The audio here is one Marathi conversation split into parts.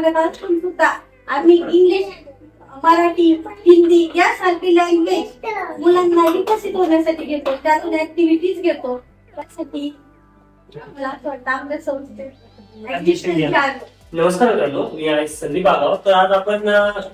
भागात असून सुद्धा आम्ही इंग्लिश मराठी हिंदी यासारखी लँग्वेज मुलांना विकसित होण्यासाठी घेतो. त्यातून ऍक्टिव्हिटीज घेतो. त्यासाठी मला असं वाटतं आपल्या संस्थेत Admission घ्या. नमस्कार मित्रांनो मी आहे संदीप आगाव. तर आज आपण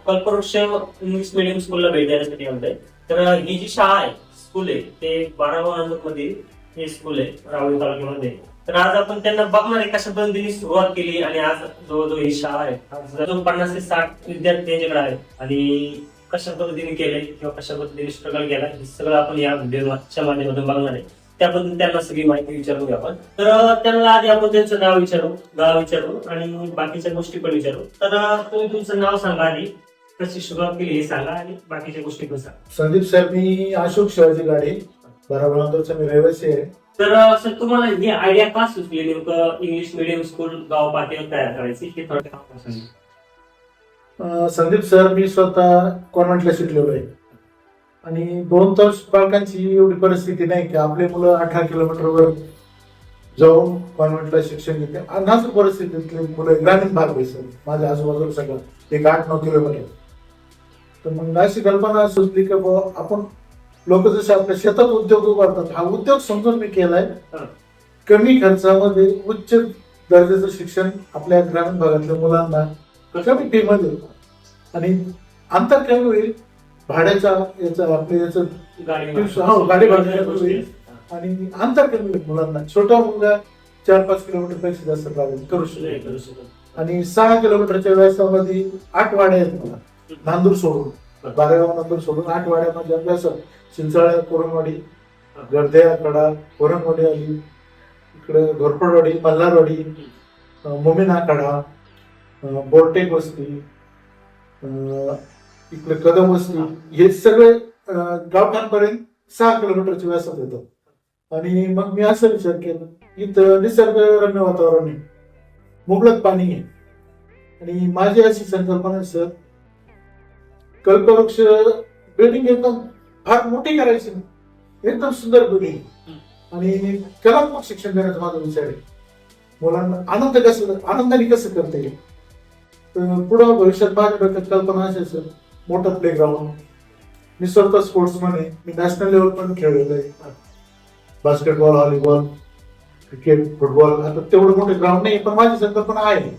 कल्पवृक्ष इंग्लिश मिडियम स्कूलला भेट देण्यासाठी आलोय. तर ही जी शाळा आहे स्कूल आहे ते नंबरमध्ये हे स्कूल आहे रावळी तालुक्यामध्ये. तर आज आपण त्यांना बघणार आहे कशा पद्धतीने सुरुवात केली आणि आज जवळजवळ ही शाळा आहे. आज जवळ पन्नास ते साठ विद्यार्थी त्यांच्याकडे आहेत आणि कशा पद्धतीने केले किंवा कशा पद्धतीने स्ट्रगल केला हे सगळं आपण या व्हिडिओच्या माध्यमातून बघणार आहे. त्याबद्दल त्यांना सगळी माहिती विचारू आपण. तर त्यांना आधी आपण त्यांचं नाव विचारू गाव विचारू आणि बाकीच्या गोष्टी पण विचारू. तर तुम्ही तुमचं नाव सांगा आधी. कशी सुरुवात केली हे सांगा आणि बाकीच्या गोष्टी पण सांगा. संदीप सर मी अशोक शिवाजी गाडे. बाराबळांदोरचा मी रहिवासी आहे. तर सर तुम्हाला ही आयडिया का सुचली? नेमकं इंग्लिश मिडियम स्कूल गाव पातळीवर तयार करायची? हे थोडं संदीप सर मी स्वतः कॉन्व्हेंटला शिकलेलो आहे. आणि दोन तास पालकांची एवढी परिस्थिती नाही की आपले मुलं अठरा किलोमीटरवर जाऊन कॉन्व्हेंटला शिक्षण घेते. आणि परिस्थितीतले मुलं ग्रामीण भाग आहे सर. माझ्या आजूबाजूला सगळं. एक आठ नऊ किलोमीटर. तर मग अशी कल्पना सुचली की बुवा आपण लोक जसे आपल्या शेतात उद्योग उभारतात हा उद्योग समजून मी केलाय. कमी खर्चामध्ये उच्च दर्जाचं शिक्षण आपल्या ग्रामीण भागातल्या मुलांना कमी फी मध्ये आणि अंतर कमी होईल भाड्याचा याचा आपल्या याचं गाडी. आणि अंतर कमी होईल. मुलांना. छोटा मुलगा चार पाच किलोमीटरपेक्षा जास्त ट्रॅव्हल करू नाही शकतो करू शकत आणि सहा किलोमीटरच्या व्यासामध्ये आठ वाड्या आहेत. मला नांदूर सोडून बारेगाव नांदूर सोडून आठ वाड्यामध्ये अभ्यास चिंचाळ्या कोरणवाडी गर्ध्या कडा कोरणवाडी आली. इकडे घोरपडवाडी मल्हारवाडी मोमिना कडा बोरटेक वस्ती इकडे कदम वस्ती. हे सगळे गावांपर्यंत सहा किलोमीटरच्या व्यासात येतात आणि मग मी असं विचार केला इथं निसर्गरम्य वातावरण आहे. मुबलक पाणी आहे. आणि माझी अशी संकल्पना आहे सर कल्पवृक्ष बिल्डिंग येतात फार मोठी करायची. नाही. एकदम सुंदर बिल्डिंग आणि कलात्मक शिक्षण देण्याचा माझा विचार आहे. मुलांना आनंद कसं आनंदाने कसं करता येईल? तर पुढं भविष्यात माझ्या डोक्यात कल्पना असेल सर. मोठं प्लेग्राऊंड मी स्वतः स्पोर्ट्समन आहे. मी नॅशनल लेवल पण खेळलेलो आहे. बास्केटबॉल व्हॉलीबॉल क्रिकेट फुटबॉल आता तेवढं मोठं ग्राउंड नाही पण माझी संकल्पना आहे.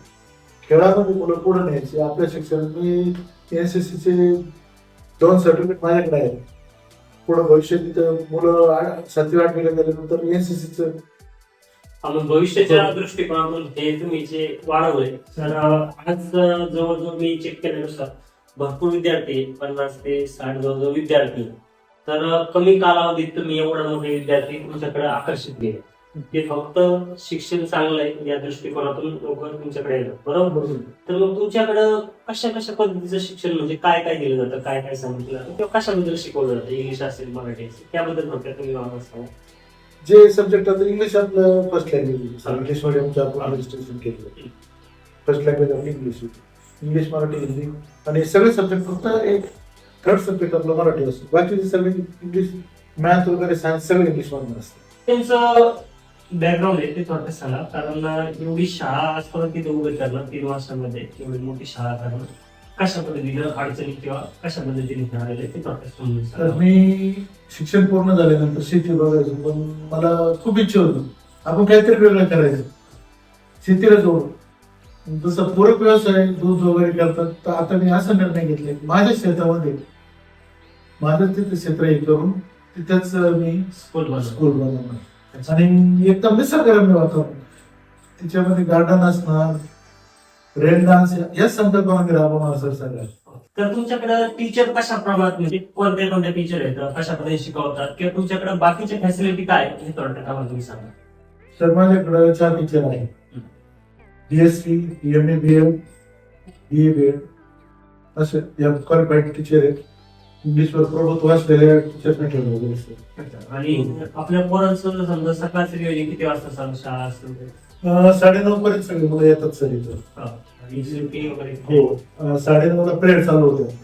खेळामध्ये मुलं पुढे न्यायची. आपल्या शिक्षण मी एन सी सीचे दोन सर्टिफिकेट माझ्याकडे आहेत. पुढे भविष्यात तिथं मुलं सातवी आठवीला गेल्यानंतर एनसीसीच आपण भविष्याच्या दृष्टिकोनातून हे तुम्ही जे वाढवले तर आज जवळजवळ मी चेक केल्यानुसार भरपूर विद्यार्थी पन्नास ते साठ जवळजवळ विद्यार्थी तर कमी कालावधीत तुम्ही एवढा मोठे विद्यार्थी तुमच्याकडे आकर्षित केले. ते फक्त शिक्षण चांगलं आहे या दृष्टिकोनातून लोक तुमच्याकडे येतात बरोबर? तर मग तुमच्याकडं कशा कशा पद्धतीचं शिक्षण म्हणजे काय काय दिलं जातं काय काय सांगितलं जातं? किंवा कशाबद्दल शिकवलं जातं? इंग्लिश असेल मराठी असेल त्याबद्दल थोडक्यात तुम्ही मला सांगा. जे सब्जेक्ट आता इंग्लिश आपलं फर्स्ट लँग्वेज इंग्लिश मिडियमचं आपण रजिस्ट्रेशन केलं फर्स्ट लँग्वेज आपली इंग्लिश इंग्लिश मराठी हिंदी. आणि सगळे सब्जेक्ट फक्त एक थर्ड सब्जेक्ट आपलं मराठी असतो. बाकीचे सगळे इंग्लिश मॅथ वगैरे सायन्स सगळे इंग्लिश मधून असतं त्यांचं बॅकग्राऊंड आहे ते थोडक्यात सांगा. कारण एवढी शाळा आजपर्यंत तिथे उभी करणं तीन वर्षांमध्ये एवढी मोठी शाळा करणं कशा पद्धतीनं अडचणी किंवा कशा पद्धतीने खेळायला ते थोडक्यात समजून तर सांगा. मी शिक्षण पूर्ण झाल्यानंतर शेती बघायचं पण मला खूप इच्छा होती. आपण काहीतरी वेगळं करायचं. शेतीला जोडून. जसं पूरक व्यवसाय दूध वगैरे करतात तर आता मी असा निर्णय घेतले माझ्या शेतामध्ये माझं तिथे क्षेत्र हे करून तिथेच मी स्कूल बनवलं. स्कूल बनवणार. आणि एकदम निसर्गरम्य वातावरण. त्याच्यामध्ये गार्डन असणार रेन डान्स या संकल्पना मी राबवणार सर सगळ्या तर तुमच्याकडे टीचर कशा प्रमाणात म्हणजे कोणत्या कोणत्या टीचर आहेत कशा पद्धतीने शिकवतात किंवा तुमच्याकडे बाकीच्या फॅसिलिटी काय आहेत? हे थोडक्यात आम्हाला तुम्ही सांगा. तर माझ्याकडे चार टीचर आहे BSc M A B M B A B Ed असे या क्वालिफाईड टीचर आहेत. इंग्लिशवर प्रभुत्व असलेल्या आणि आपल्या पोरांचं समजा सकाळचं नियोजन किती वाजता चालू शाळा असेल ते? अं, साडेनऊ पर्यंत सगळे मुलं येतात सर इथं. हा. आणि सुट्टी वगैरे? हो. प्रेयर चालू हा. होते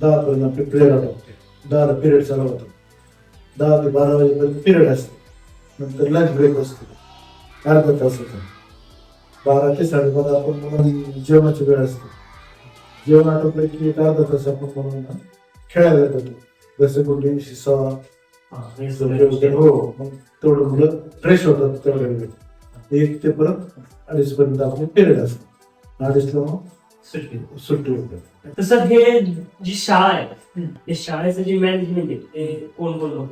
दहा पर्यंत आपले प्रेयर होतात दहाला पिरियड चालू होतात दहा ते बारा वाजेपर्यंत पिरियड असते. नंतर लंच ब्रेक असतो. अर्धा तास होता. बारा ते साडेबारा आपण मुलांनी जेवणाची वेळ असते. जेवण आटोपलं की एक अर्धा तास आपण मुलांना खेळायला जातो. जसं कुठे शिसा हा, हे वगैरे हो मग तेवढं मुलं फ्रेश होतात तेवढ्या एक ते परत अडीच पर्यंत आपले पिरियड असतो अडीचला मग सुट्टी. सुट्टी होते. तसं हे जी शाळा आहे ते शाळेचं जे मॅनेजमेंट आहे ते कोण कोण?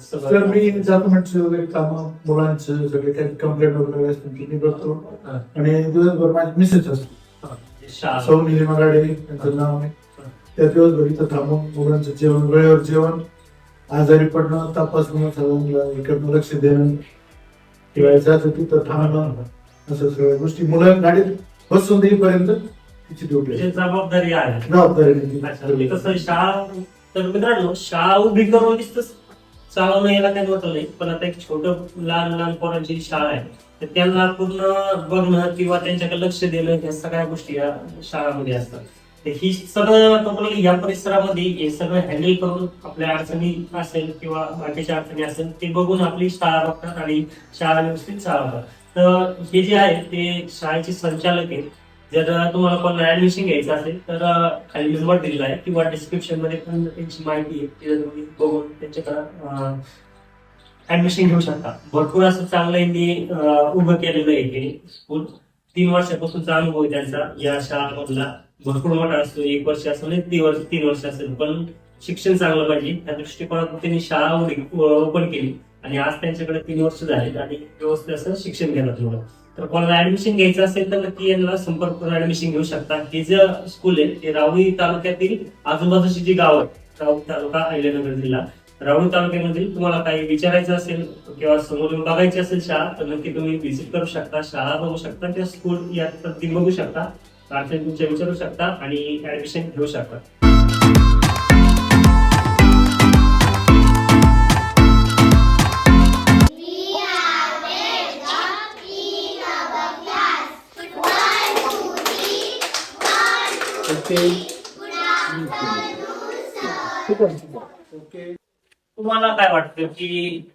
सगळं- तर मी डॉक्युमेंटचे वगैरे कामं मुलांचे सगळे काही कंप्लेंट वगैरे असतील की मी करतो. हा, आणि दिवसभर माझी मिसेस असतो. हा. सौ निलिमा गाडे त्यांचं नाव आहे. त्या दिवसभर इथं थांबून मुलांचं जेवण वेळेवर जेवण. आजारी पडणं तपासणं सगळ्यांना इकडनं लक्ष देणं. किंवा जायचं तिथं थांबणं असं सगळ्या गोष्टी. मुलं गाडीत बसून देईपर्यंत तिची ड्युटी म्हणजे आहे. जबाबदारी आहे ती म्हणजे कसं शाळा तर मित्रांनो शाळा उभी करून नुसतं चालवणं याला काही होत नाही. पण आता एक छोटं लहान लहान पोरांची शाळा आहे. तर त्यांना पूर्ण बघणं किंवा त्यांच्याकडे लक्ष देणं ह्या सगळ्या गोष्टी या शाळामध्ये असतात. तर ही सगळं टोटली या परिसरामध्ये हे सगळं हँडल करून आपल्या अडचणी असेल किंवा बाकीच्या अडचणी असेल ते बघून आपली शाळा बघतात आणि शाळा व्यवस्थित चालवतात. तर हे जे आहे ते शाळेचे संचालक आहेत. जर तुम्हाला कोणाला ऍडमिशन घ्यायचं असेल तर खाली नंबर दिलेला आहे किंवा डिस्क्रिप्शनमध्ये पण त्यांची माहिती आहे ती जर तुम्ही बघून त्यांच्याकडे ऍडमिशन घेऊ शकता. भरपूर असं चांगलं यांनी उभं केलेलं आहे हे स्कूल तीन वर्षापासून अनुभव त्यांचा या शाळामधला. भरपूर मोठा असतो. एक वर्ष असतो नाही तीन वर्ष तीन वर्ष असेल. पण शिक्षण चांगलं पाहिजे. त्या दृष्टिकोनातून त्यांनी शाळा ओपन केली. आणि आज त्यांच्याकडे तीन वर्ष झालेत आणि व्यवस्थित असं शिक्षण घेणं तुम्हाला तर कोणाला ऍडमिशन घ्यायचं असेल तर नक्की यांना संपर्क करून ऍडमिशन घेऊ शकता. हे जे स्कूल आहे ते राहुरी तालुक्यातील आजूबाजूची जी गाव आहेत राहुरी तालुका अहिल्यानगर जिल्हा. राहुरी तालुक्यामधील तुम्हाला काही विचारायचं असेल किंवा समोर येऊन बघायची असेल शाळा तर नक्की तुम्ही व्हिजिट करू शकता. शाळा बघू शकता किंवा स्कूल या बघू शकता. अडचणी तुमच्या विचारू शकता आणि ऍडमिशन घेऊ शकता. ओके तुम्हाला काय वाटतं की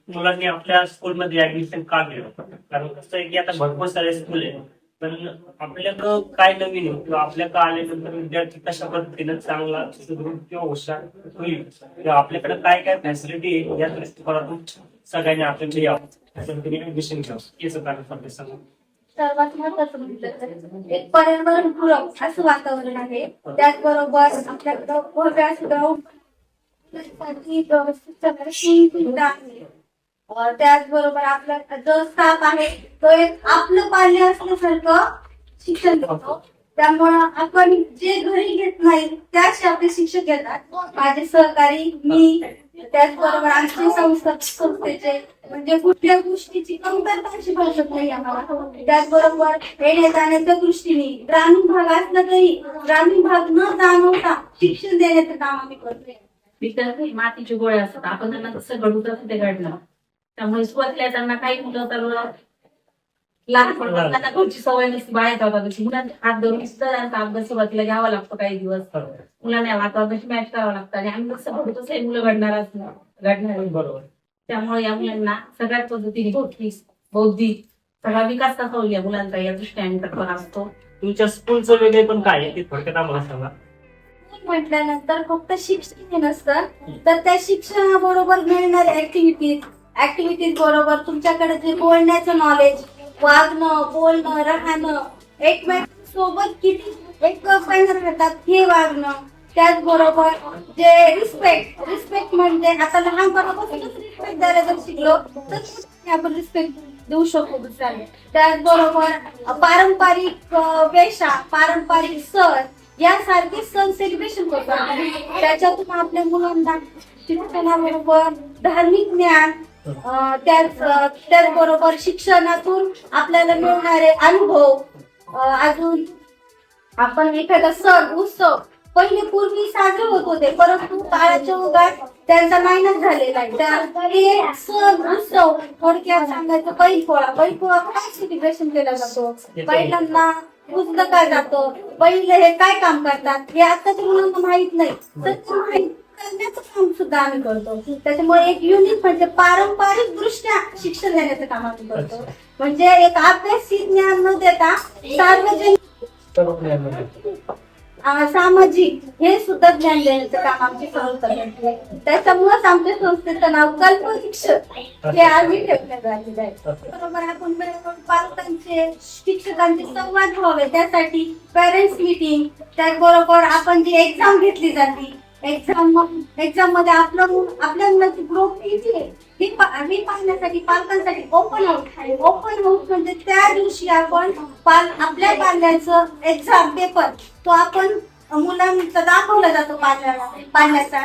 मुलांनी आपल्या स्कूलमध्ये ऍडमिशन का घ्यावं कारण कसं आहे की आता भरपूर सारे स्कूल आहे पण आपल्याकडं काय नवीन आहे? किंवा आपल्याकडे आल्यानंतर विद्यार्थी कशा पद्धतीनं चांगला सुदृढ किंवा हुशार होईल? किंवा आपल्याकडे काय काय फॅसिलिटी आहे? या दृष्टिकोनातून सगळ्यांनी आपल्याकडे यावं त्या पद्धतीने घ्यावं याचं कारण सांगते सांगा. सर्वात महत्वाचं म्हटलं तर एक पर्यावरणपूरक असं वातावरण आहे. त्याचबरोबर आपल्याकडं भव्य असं ग्राउंडसाठी आहे. त्याचबरोबर आपला जो स्टाफ आहे तो एक आपलं पाल्य असल्यासारखं शिक्षण देतो. त्यामुळं आपण जे घरी घेत नाही त्याच आपले शिक्षक घेतात. माझे सहकारी मी त्याचबरोबर आमचे संस्था संस्थेचे म्हणजे कुठल्या गोष्टीची कमतरता अशी भासत नाही आम्हाला. त्याचबरोबर येण्या जाण्याच्या दृष्टीने ग्रामीण भाग असला तरी ग्रामीण भाग न जाणवता शिक्षण देण्याचं काम आम्ही करतोय. मातीचे गोळे असतात. आपण त्यांना तसं घडू तसं ते घडलं त्यामुळे सुरुवातीला त्यांना काही मुलं तर लहान पडतात त्यांना घरची सवय नसती बाहेर जातात तशी मुलांचे हात धरून सुद्धा त्यांचा अभ्यास सुरुवातीला घ्यावा लागतो काही दिवस. मुलांना वातावरणाशी मॅच करावं लागतं आणि आम्ही कसं तसं हे मुलं घडणार घडणार बरोबर. त्यामुळे या मुलांना सगळ्याच पद्धतीने बौद्धिक बौद्धिक सगळा विकास कसा होईल या मुलांचा या दृष्टीने आम्ही तत्पर असतो. तुमच्या स्कूलचं वेगळे पण काय आहे ते थोडक्यात आम्हाला सांगा. म्हटल्यानंतर फक्त शिक्षण हे नसतं तर त्या शिक्षणाबरोबर मिळणारे ऍक्टिव्हिटीज ऍक्टिव्हिटीज बरोबर तुमच्याकडे जे बोलण्याचं नॉलेज वागणं बोलणं राहणं एकमेक सोबत किती एक राहतात हे वागणं त्याचबरोबर जे रिस्पेक्ट रिस्पेक्ट म्हणजे आता लहानपणापासूनच रिस्पेक्ट द्यायला जर शिकलो तर आपण रिस्पेक्ट देऊ शकतो दुसऱ्याला. त्याचबरोबर पारंपरिक वेशा पारंपरिक सण यासारखे सण सेलिब्रेशन करतो त्याच्यातून आपल्या मुलांना शिक्षणाबरोबर धार्मिक ज्ञान त्याच त्याचबरोबर शिक्षणातून आपल्याला मिळणारे अनुभव अजून आपण एखादा सण उत्सव पहिले पूर्वी साजरे होत होते परंतु काळाच्या ओघात त्यांचा मायनस झालेला आहे. तर हे सण उत्सव थोडक्यात सांगायचं बैलपोळा. बैलपोळा काय सेलिब्रेशन केला जातो? बैलांना काय जातं? बैल हे काय काम करतात? हे आताच्या मुलांना माहीत नाही. तर माहीत करण्याचं काम सुद्धा आम्ही करतो. त्याच्यामुळे एक युनिक म्हणजे पारंपरिक दृष्ट्या शिक्षण देण्याचं काम आम्ही करतो. म्हणजे एक अभ्यासी ज्ञान न देता सार्वजनिक सामाजिक हे सुद्धा ज्ञान देण्याचं काम आमची संस्था करते. त्याच्यामुळेच आमच्या संस्थेचं नाव कल्पवृक्ष हे आम्ही ठेवण्यात आलेलं आहे. बरोबर आपण पालकांचे शिक्षकांचे संवाद व्हावे. त्यासाठी पेरेंट्स मीटिंग त्याचबरोबर आपण जी एक्झाम घेतली जाते एक्झाम एक्झाममध्ये आपलं आपल्या मुलाची ग्रोथ किती आहे हे हे पाहण्यासाठी पालकांसाठी ओपन हाऊस ओपन हाऊस म्हणजे त्या दिवशी आपण पाल आपल्या पाल्याचं एक्झाम पेपर तो आपण मुलांचा दाखवला जातो पाल्याला पाल्याचा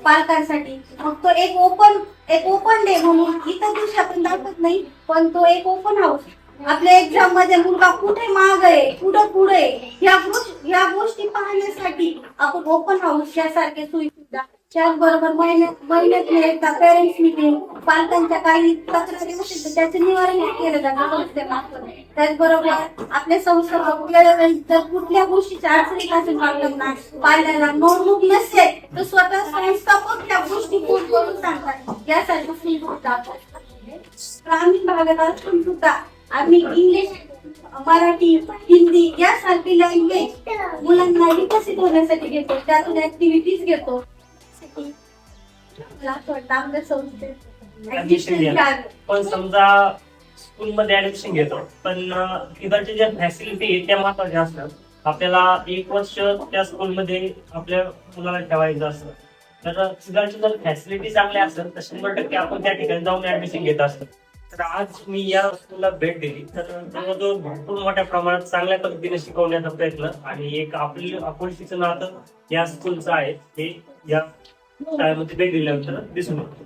पालकांसाठी. मग तो एक ओपन एक ओपन डे म्हणून इतर दिवशी आपण दाखवत नाही पण तो एक ओपन हाऊस आपल्या एक्झाममध्ये मुलगा कुठे माग आहे? कुठं पुढे या ह्या गोष्टी ह्या गोष्टी पाहण्यासाठी आपण ओपन हाऊस यासारखे सोयी सुद्धा त्याचबरोबर महिन्यात महिन्यात एकदा पेरेंट्स मिटिंग पालकांच्या काही तक्रारी असेल तर त्याचे निवारण केलं जातं त्याचबरोबर आपल्या संस्था जर कुठल्या गोष्टीच्या अडचणी असेल पालकांना पाल्याला नोटबुक नसेल तर स्वतः संस्थापक त्या गोष्टी पूर्ण करून सांगतात? यासारखं सुविधा. ग्रामीण भागात असून सुद्धा आम्ही इंग्लिश मराठी हिंदी यासारखी लँग्वेज मुलांना विकसित होण्यासाठी घेतो. त्यातून ऍक्टिव्हिटीज घेतो. मला असं वाटतं संस्थेत. पण समजा स्कूलमध्ये ऍडमिशन घेतो. पण तिकडच्या ज्या फॅसिलिटी त्या महत्त्वाच्या असतात. आपल्याला एक वर्ष त्या स्कूलमध्ये आपल्या मुलाला ठेवायचं असतं. तर तिकडच्या जर फॅसिलिटी चांगल्या असतात तर शंभर टक्के आपण त्या ठिकाणी जाऊन ऍडमिशन घेत असतो. तर आज मी या स्कूलला भेट दिली. तर जवळजवळ भरपूर मोठ्या प्रमाणात चांगल्या पद्धतीने शिकवण्याचा प्रयत्न आणि एक आपली आपण शिक्षण आता या स्कूलचं आहे हे या शाळेमध्ये भेट दिल्यानंतर दिसून येतं.